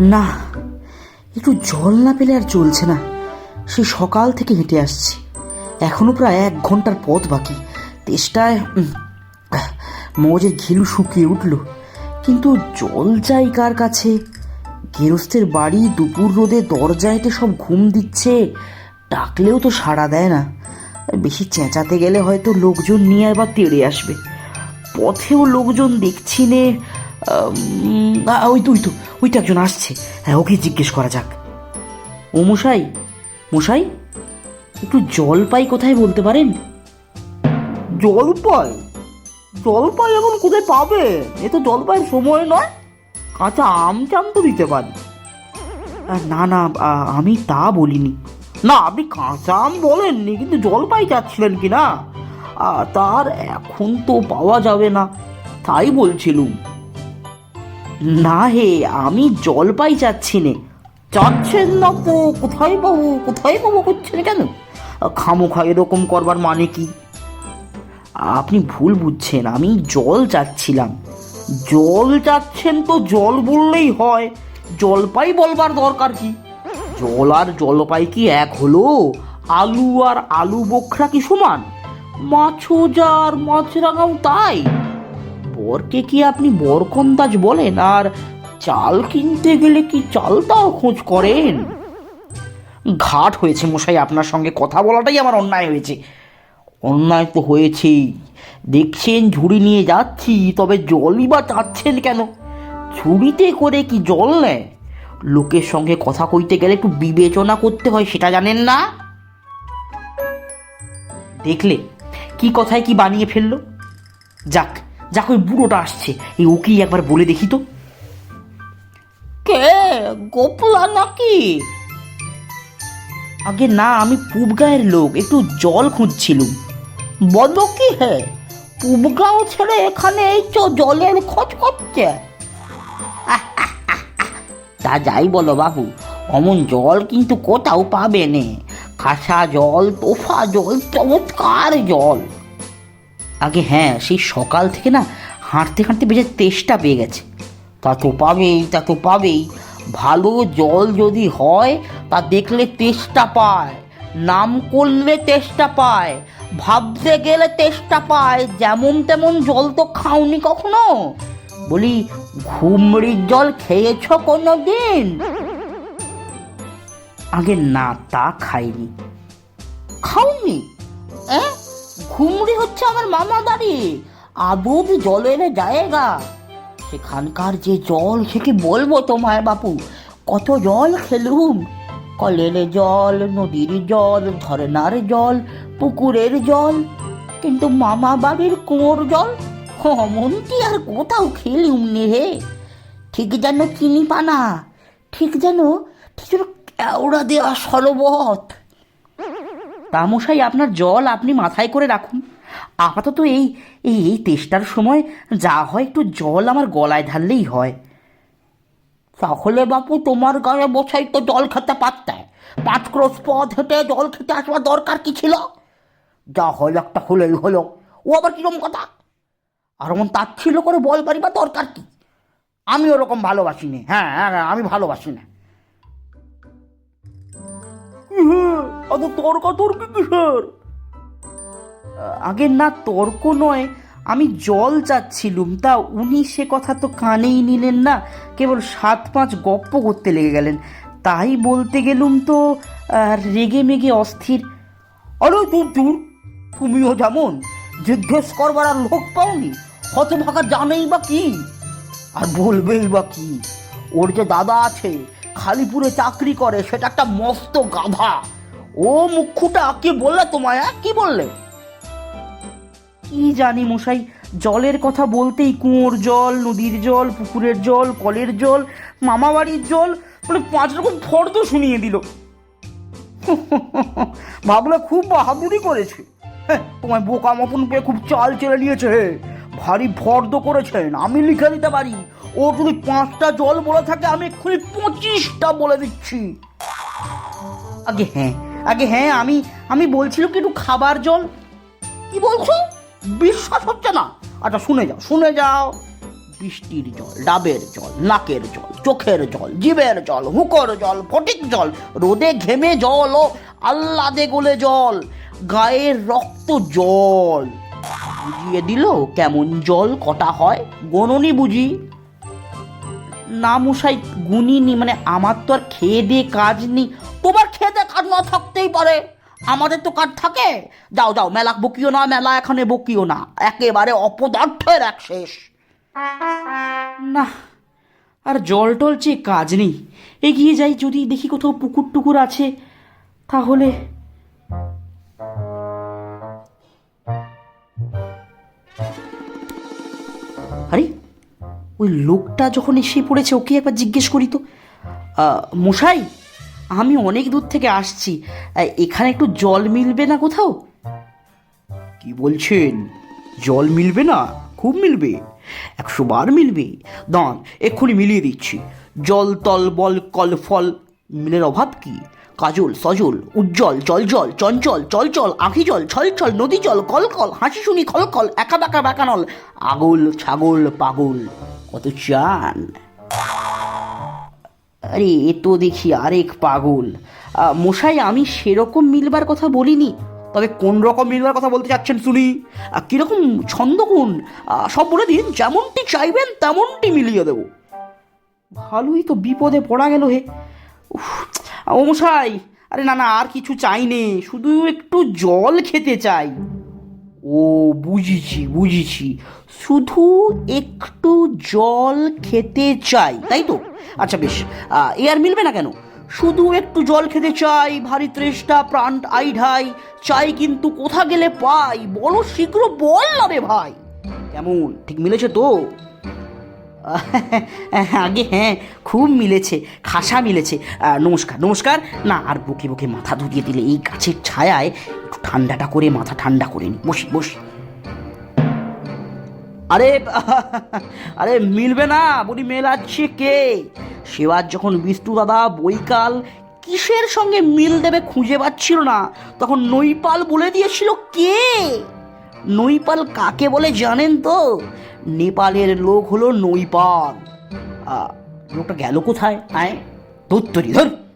না, একটু জল না পেলে আর চলছে না। সেই সকাল থেকে হেঁটে আসছি। এখনও প্রায় এক ঘণ্টার পথ বাকি। তেষ্টায় মগজের ঘিলু শুকিয়ে উঠল। কিন্তু জল চাই কার কাছে? গেরস্তের বাড়ি দুপুর রোদে দরজা হেঁটে সব ঘুম দিচ্ছে, ডাকলেও তো সাড়া দেয় না। বেশি চেঁচাতে গেলে হয়তো লোকজন নিয়ে আবার তেড়ে আসবে। পথেও লোকজন দেখছি নে ওই তো ওই তো ওই তো একজন আসছে। হ্যাঁ ওকে জিজ্ঞেস করা যাক। ও মশাই মশাই একটু জল পাই কোথায় বলতে পারেন? জলপাই? জলপাই এখন কোথায় পাবে? এ তো জলপাইয়ের সময় নয়। কাঁচা আম চাম তো দিতে পারি। না না আমি তা বলিনি। না আপনি কাঁচা আম বলেননি কিন্তু জলপাই চাচ্ছিলেন কি না? তার এখন তো পাওয়া যাবে না তাই বলছিলুম। না হে, আমি জল পাই চাচ্ছি নে। চাচ্ছেন না তো, কোথায় পাবো কোথায় পাবো করছেন কেন? খামোখা এরকম করবার মানে কি? আপনি ভুল বুঝছেন, আমি জল চাচ্ছিলাম। জল চাচ্ছেন তো জল বললেই হয়, জলপাই বলবার দরকার কি? জল আর জলপাই কি এক হলো? আলু আর আলু বোখরা কি সমান? মাছও যার মাছ মাছরাঙাও তাই? বরকে কি আপনি বরকন্দাজ বলেন? আর চাল কিনতে গেলে কি চালটাও খোঁজ করেন? ঘাট হয়েছে মশাই, আপনার সঙ্গে কথা বলাটাই আমার অন্যায় হয়েছে। অন্যায় তো হয়েছেই। দেখছেন, ঝুড়ি নিয়ে যাচ্ছি, তবে জলই বা চাচ্ছেন কেন? ঝুড়িতে করে কি জল নেয়? লোকের সঙ্গে কথা কইতে গেলে একটু বিবেচনা করতে হয়, সেটা জানেন না? দেখলে, কি কথায় কি বানিয়ে ফেলল? যাক যাক ওই বুড়োটা আসছে। এই ওকেই একবার বলে দেখি তো। কে? গোপলা নাকি? আগে না আমি পূব গায়ের লোক একটু জল খুঁজছিলুম। বলো কি হে? পুবগাঁও ছেড়ে এখানে এই তো জলের খোঁজ করছে। তা যাই বলো বাবু অমন জল কিন্তু কোথাও পাবে নে। খাসা জল তোফা জল চমৎকার জল। আগে হ্যাঁ সেই সকাল থেকে না হাঁটতে হাঁটতে বেজে তেষ্টা পেয়ে গেছে। তা তো পাবেই, তা তো পাবেই। ভালো জল যদি হয়, তা দেখলে তেষ্টা পায়। নাম করলে তেষ্টা পায়, ভাবতে গেলে তেষ্টা পায়। যেমন তেমন জল তো খাওনি কখনো? বলি, ঘুমড়ির জল খেয়েছ কোনো দিন আগে না, তা খাইনি। খাওনি? এ ঘুমড়ি হচ্ছে আমার মামা বাড়ি আদব জলের জায়গা। সেখানকার যে জল, সে কি বলব তোমায় বাপু? কত জল খেলুম। কলের জল, নদীর জল, ঝরনার জল, পুকুরের জল। কিন্তু মামা বাড়ির কুয়োর জল? অমনটি আর কোথাও খেলুম নে হে। ঠিক যেন চিনি পানা, ঠিক যেন যেন কেওড়া দেওয়া সরবত তামশাই আপনার জল আপনি মাথায় করে রাখুন। আপাতত এই এই এই তেষ্টার সময় যা হয় একটু জল আমার গলায় ঢাললেই হয়। তাহলে বাপু তোমার গায়ে বসাই তো জল খেতে পারতে পাঁচ ক্রোশ পথ হেঁটে জল খেতে আসবার দরকার কি ছিল? যা হল একটা হলেই হলো। ও আবার কিরম কথা? আর এমন তার ছিল করে বল পারিবার দরকার কি? আমি ওরকম ভালোবাসি না হ্যাঁ হ্যাঁ হ্যাঁ, আমি ভালোবাসি না। অত তর্কাতর্কি কিসের? আগে না তর্ক নয়। আমি জল চাচ্ছিলুম তা উনি সে কথা তো কানেই নিলেন না। কেবল সাত পাঁচ গপ্প করতে লেগে গেলেন। তাই বলতে গেলুম তো রেগে মেগে অস্থির। আরে দূর দূর তুমিও যেমন জিজ্ঞেস করবার আর লোক পাওনি। হতভাগা জানেই বা কি? আর বলবেই বা কি? ওর যে দাদা আছে খালিপুরে চাকরি করে সেটা একটা মস্ত গাধা। ও মুখ্যুটা কি বললে তোমায় হ্যাঁ? কি বললে? কি জানি মশাই, জলের কথা বলতেই কুয়োর জল, নদীর জল, পুকুরের জল, কলের জল মামা বাড়ির জল মানে পাঁচ রকম ফর্দ শুনিয়ে দিল। ভাবলে খুব বাহাদুরি করেছে। তোমায় বোকা মতন পেয়ে খুব চাল চেলে নিয়েছে ভারী ফর্দ করেছেন আমি লিখে দিতে পারি। ও যদি পাঁচটা জল বলে থাকে, আমি এক্ষুনি পঁচিশটা বলে দিচ্ছি। আগে হ্যাঁ আগে হ্যাঁ আমি আমি বলছিলাম কি একটু খাবার জল। কি বলছো? বিশ্বাস হচ্ছে না। আচ্ছা শুনে যাও শুনে যাও। বৃষ্টির জল, ডাবের জল, নাকের জল, চোখের জল, জিভের জল, হুকোর জল, ফটিক জল, রোদে ঘেমে জল ও আহ্লাদে গোলে জল, গায়ের রক্ত জল। বুঝিয়ে দিল কেমন জল কটা হয়? গণনি বুঝি। না মশাই গুনিনি মানে আমার তো আর খেয়ে দিয়ে কাজ নেই। তোমার খেয়ে দিয়ে কাজ না থাকতেই পারে। আমাদের তো কাজ থাকে। যাও যাও, মেলা বকিও না, মেলা এখানে বকিও না। একেবারে অপদার্থের এক শেষ। না, আর জল টল চেয়ে কাজ নেই। এগিয়ে যাই যদি দেখি কোথাও পুকুর টুকুর আছে, তাহলে আরে ওই লোকটা যখন এসে পড়েছে, ওকে একবার জিজ্ঞেস করি তো। মশাই, আমি অনেক দূর থেকে আসছি। এখানে একটু জল মিলবে না কোথাও? কি বলছেন? জল মিলবে না? খুব মিলবে। একশো বার মিলবে। দাঁড়ান, এক্ষুনি মিলিয়ে দিচ্ছি। জল, তল, বল, কল, ফল, মিলের অভাব কি? কাজল, সজল, উজ্জ্বল জল জল চঞ্চল চল চল আঁখি জল ছল ছল নদী জল কল কল হাসি শুনি খল খল একা বাঁকা বাঁকানল আগল, ছাগল, পাগল। কত চান? আরে, এ তো দেখি আরেক পাগল। মশাই, আমি সেরকম মিলবার কথা বলিনি। তবে কোন রকম মিলবার কথা বলতে চাচ্ছেন শুনি? কীরকম ছন্দ কোন সব বলে দিন, যেমনটি চাইবেন, তেমনটি মিলিয়ে দেবো। ভালোই তো বিপদে পড়া গেল হে। ও মশাই, আরে না না, আর কিছু চাই নে। শুধু একটু জল খেতে চাই। বুঝেছি বুঝেছি। শুধু একটু জল খেতে চাই, তাই তো? আচ্ছা বেশ। এ আর মিলবে না কেন? শুধু একটু জল খেতে চাই, ভারী তৃষ্ণা, প্রাণ আইঢাই। চাই কিন্তু কোথা গেলে পাই? বড় শীঘ্র বল না রে ভাই। কেমন? ঠিক মিলেছে তো? আগে হ্যাঁ খুব মিলেছে, খাসা মিলেছে। নমস্কার নমস্কার। না, আর বুকে বুকে মাথা ধুকিয়ে দিলে এই গাছের ছায়ায় একটু ঠান্ডাটা করে, মাথা ঠান্ডা করে নি। বসি বসি। আরে আরে মিলবে না বলি মেলাচ্ছে কে? সেবার যখন বিষ্ণু দাদা বৈকাল কিসের সঙ্গে মিল দেবে খুঁজে পাচ্ছিল না, তখন নৈপাল বলে দিয়েছিল কে? নৈপাল কাকে বলে জানেন তো? নেপালের লোক হলো নৈপাল। লোকটা গেল কোথায়? আয়, ধর ধর।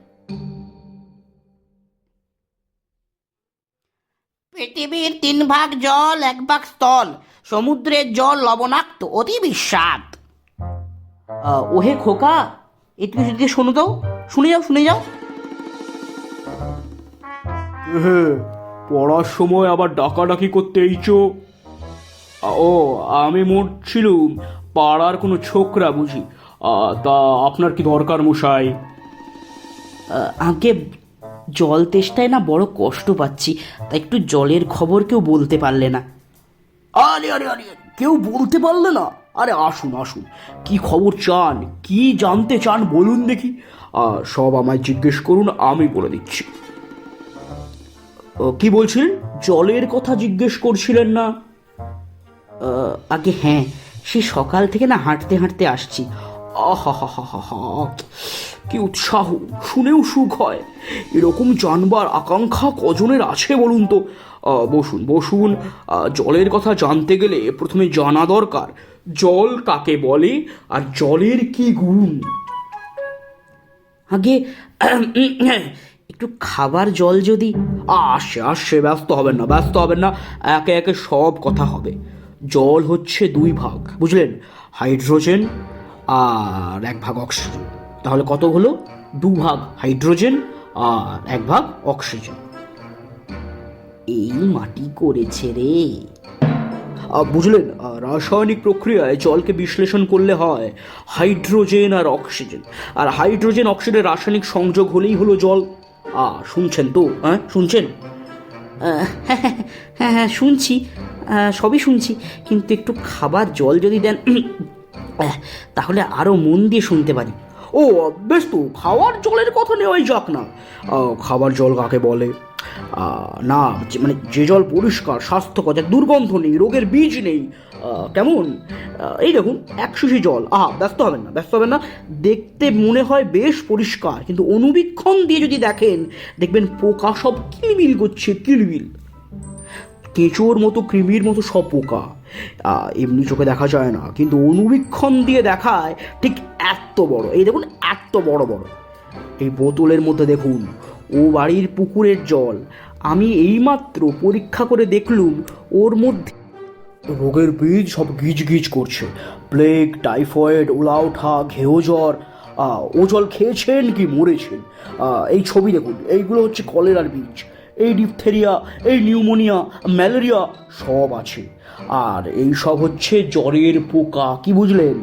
পৃথিবীর তিন ভাগ জল এক ভাগ স্থল। সমুদ্রের জল লবণাক্ত অতি বিস্বাদ ওহে খোকা একটু যদি শোনো দাও শুনে যাও শুনে যাও। পড়ার সময় আবার ডাকাডাকি করতে এইছো? ও আমি মোট ছিলুম পাড়ার কোনো ছোকরা বুঝি। তা আপনার কি দরকার মশাই? আগে জল তেষ্টায় না বড় কষ্ট পাচ্ছি তা একটু জলের খবর কেউ বলতে পারলে না। আরে আরে আরে কেউ বলতে পারলে না? আরে আসুন আসুন কি খবর চান কি জানতে চান বলুন দেখি। আ, সব আমায় জিজ্ঞেস করুন আমি বলে দিচ্ছি। ও, কি বলছিলেন? জলের কথা জিজ্ঞেস করছিলেন না। আগে হ্যাঁ সে সকাল থেকে না হাঁটতে হাঁটতে আসছি। কি উৎসাহ, শুনেও সুখ হয়। এরকম জানবার আকাঙ্ক্ষা কজনের আছে বলুন তো? বসুন বসুন। জলের কথা জানতে গেলে প্রথমে জানা দরকার, জল কাকে বলে আর জলের কি গুণ? আগে একটু খাবার জল যদি। আসছে আসছে ব্যস্ত হবেন না, ব্যস্ত হবেন না, একে একে সব কথা হবে। জল হচ্ছে দুই ভাগ, বুঝলেন? হাইড্রোজেন আর এক ভাগ অক্সিজেন। তাহলে কত হলো? দু ভাগ হাইড্রোজেন আর এক ভাগ অক্সিজেন। এই মাটি করেছে রে। বুঝলেন রাসায়নিক প্রক্রিয়ায় জলকে বিশ্লেষণ করলে হয় হাইড্রোজেন আর অক্সিজেন। আর হাইড্রোজেন অক্সিজেনের রাসায়নিক সংযোগ হলেই হলো জল। আ শুনছেন তো? হ্যাঁ শুনছেন? আহ, হ্যাঁ হ্যাঁ শুনছি। সবই শুনছি। কিন্তু একটু খাবার জল যদি দেন তাহলে আরও মন দিয়ে শুনতে পারি। ও, বেশ তো, খাওয়ার জলের কথা নেওয়াই যাক না। খাবার জল কাকে বলে? না, যে- মানে যে জল পরিষ্কার, স্বাস্থ্যকর, যার দুর্গন্ধ নেই, রোগের বীজ নেই কেমন? এই দেখুন, এক শিশি জল। আহা, ব্যস্ত হবেন না, ব্যস্ত হবেন না। দেখতে মনে হয় বেশ পরিষ্কার, কিন্তু অনুবীক্ষণ দিয়ে যদি দেখেন, দেখবেন পোকা সব কিলবিল করছে, কিলবিল। কেঁচোর মতো, কৃমির মতো সব পোকা। এমনি চোখে দেখা যায় না কিন্তু অনুবীক্ষণ দিয়ে দেখায় ঠিক এত বড় এই দেখুন এত বড় বড়। এই বোতলের মধ্যে দেখুন ও বাড়ির পুকুরের জল আমি এইমাত্র পরীক্ষা করে দেখলুম ওর মধ্যে রোগের বীজ সব গিজ গিজ করছে প্লেগ টাইফয়েড ওলাউঠা ঘেও জ্বর আহ, ও জল খেয়েছেন কি মরেছেন? এই ছবি দেখুন এইগুলো হচ্ছে কলেরার বীজ এই ডিপথেরিয়া এই নিউমোনিয়া ম্যালেরিয়া সব আছে। আর এই সব হচ্ছে জ্বরের পোকা, কি বুঝলেন?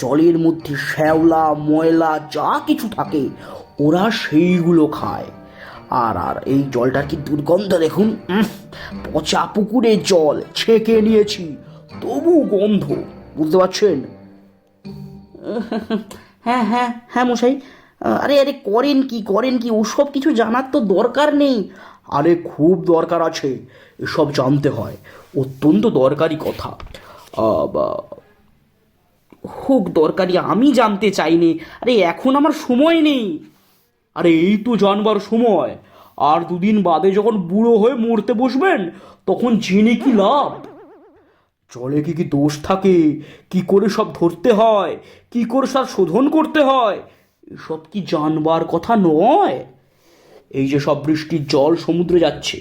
জলের মধ্যে শ্যাওলা, ময়লা, যা কিছু থাকে, ওরা সেইগুলো খায়। আর আর এই জলটার কি দুর্গন্ধ দেখুন? পচা পুকুরে জল ছেঁকে নিয়েছি, তবু গন্ধ, বুঝতে পারছেন? হ্যাঁ হ্যাঁ হ্যাঁ মশাই। আরে আরে করেন কি করেন কি, ওসব কিছু জানার তো দরকার নেই। আরে খুব দরকার আছে, এসব জানতে হয়। অত্যন্ত দরকারি কথা। হোক দরকারি, আমি জানতে চাইনি। আরে এখন আমার সময় নেই। আরে এই তো জানবার সময়। আর দুদিন বাদে যখন বুড়ো হয়ে মরতে বসবেন, তখন জেনে কি লাভ? জলে কি কি দোষ থাকে? কি করে সব ধরতে হয়? কি করে সব শোধন করতে হয়? এসব কি জানবার কথা নয়? এই যে সব বৃষ্টির জল সমুদ্রে যাচ্ছে।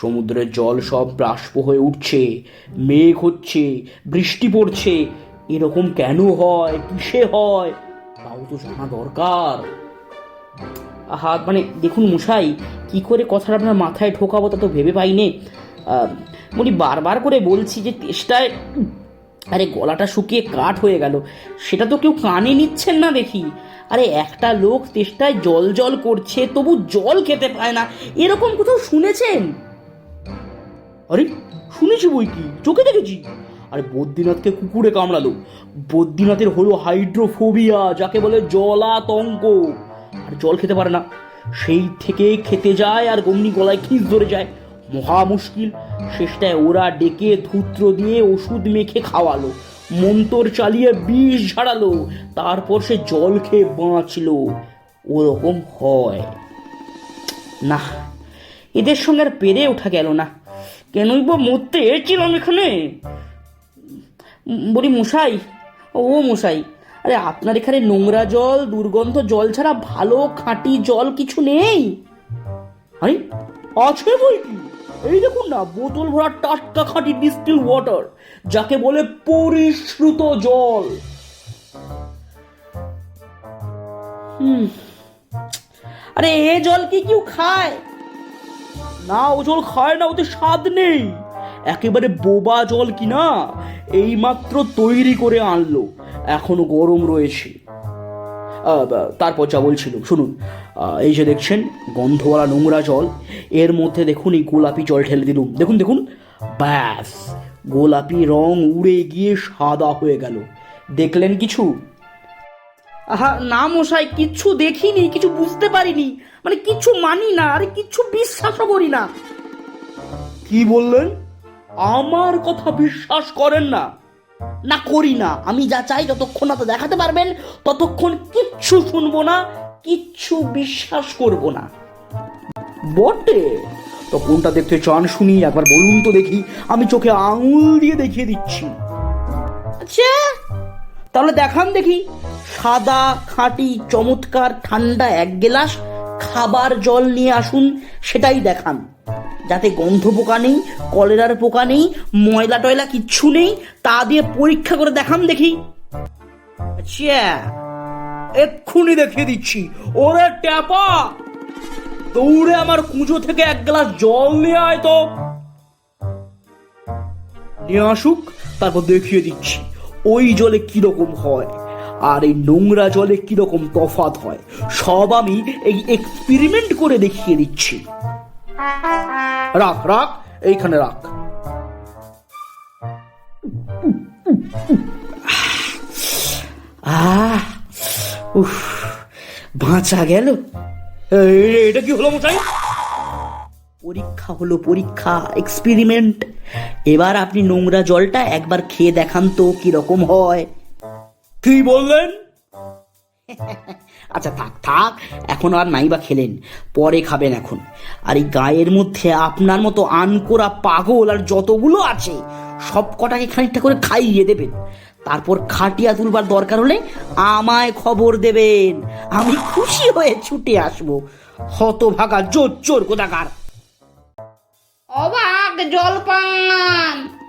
সমুদ্রের জল সব বাষ্প হয়ে উঠছে, মেঘ হচ্ছে, বৃষ্টি পড়ছে। এরকম কেন হয়? কিসে হয়? তাও তো জানা দরকার। আহা মানে দেখুন মশাই, কি করে কথাটা আপনার মাথায় ঢোকাবো তা তো ভেবে পাইনি। বলি বারবার করে বলছি যে তেষ্টায় আরে গলাটা শুকিয়ে কাঠ হয়ে গেল। সেটা তো কেউ কানে নিচ্ছেন না দেখি। আরে একটা লোক তেষ্টায় জল জল করছে, তবু জল খেতে পায় না। এরকম কোথাও শুনেছেন? আরে, শুনেছি বই কি? চোখে দেখেছি। আরে বদ্রীনাথকে কুকুরে কামড়ালো। বদ্রীনাথের হলো হাইড্রোফোবিয়া, যাকে বলে জলাতঙ্ক। আর জল খেতে পারে না। সেই থেকে খেতে যায় আর গমনি গলায় খিস ধরে যায়। মহা মুশকিল। শেষটায় ওরা ডেকে ধূত্র দিয়ে ওষুধ মেখে খাওয়ালো, মন্তর চালিয়ে বিষ ঝাড়ালো, তারপর সে জল খেয়ে বাঁচলো। ওরকম হয়। না, এদের সঙ্গে আর পেরে ওঠা গেল না। কেনই বা মরতে এসেছিলাম এখানে? বলি, মশাই, ও মশাই, আরে আপনার এখানে নোংরা জল, দুর্গন্ধ জল ছাড়া ভালো খাঁটি জল কিছু নেই? আরে, আছে বই কি? এই দেখুন না, বোতল ভরা টাটকা খাঁটি ডিস্টিল ওয়াটার যাকে বলে পরিশ্রুত জল। আরে, এ জল কি কেউ খায়? না, ও জল খায় না, ওতে স্বাদ নেই। একেবারে বোবা জল কিনা, এইমাত্র তৈরি করে আনলো, এখনও গরম রয়েছে। তারপর যা বলছিল শুনুন এই যে দেখছেন গন্ধওয়ালা নোংরা জল এর মধ্যে দেখুন এই গোলাপি জল ঢেলে দিলুম। দেখুন দেখুন ব্যাস গোলাপি রং উড়ে গিয়ে সাদা হয়ে গেল। দেখলেন কিছু? আহা না মশাই কিচ্ছু দেখিনি কিছু বুঝতে পারিনি। মানে কিচ্ছু মানি না আরে কিচ্ছু বিশ্বাসও করি না। কি বললেন? আমার কথা বিশ্বাস করেন না। না করি না। আমি যা চাই যতক্ষণ না তো দেখাতে পারবেন ততক্ষণ কিচ্ছু শুনব না কিচ্ছু বিশ্বাস করব না। বটে। তো কোনটা দেখতে চান শুনি একবার বলুন তো দেখি। আমি চোখে আঙুল দিয়ে দেখিয়ে দিচ্ছি। আচ্ছা। তাহলে দেখান দেখি। সাদা খাঁটি চমৎকার ঠান্ডা এক গ্লাস খাবার জল নিয়ে আসুন সেটাই দেখান। যাতে গন্ধ পোকা নেই, কলেরার পোকা নেই, ময়লা টয়লা কিচ্ছু নেই, তা দিয়ে পরীক্ষা করে দেখান দেখি। আচ্ছা এক্ষুনি দেখিয়ে দিচ্ছি। ওরে ট্যাপা! দৌড়ে আমার কুঁজো থেকে এক গ্লাস জল নিয়ে আয় তো। নিয়ে আসুক, তারপর দেখিয়ে দিচ্ছি। ওই জলে কীরকম হয়, আর এই নোংরা জলে কীরকম তফাত হয়, সব আমি এই এক্সপেরিমেন্ট করে দেখিয়ে দিচ্ছি। রাখ রাখ এইখানে রাখ। আহ উফ বাঁচা গেল। এটা কি হলো মশাই? পরীক্ষা হলো পরীক্ষা এক্সপেরিমেন্ট এবার আপনি নোংরা জলটা একবার খেয়ে দেখান তো কীরকম হয়। কি বললেন? আচ্ছা থাক থাক। এখন আর নাই বা খেলেন। পরে খাবেন এখন। আর এই গায়ের মধ্যে আপনার মতো আনকোরা পাগল আর যতগুলো আছে সব কটাকে খানিকটা করে খাইয়ে দেবেন। তারপর খাটিয়া তুলবার দরকার হলে আমায় খবর দেবেন। আমি খুশি হয়ে ছুটে আসব। হতভাগা জোর চোর কোথাকার। অবাক জলপান।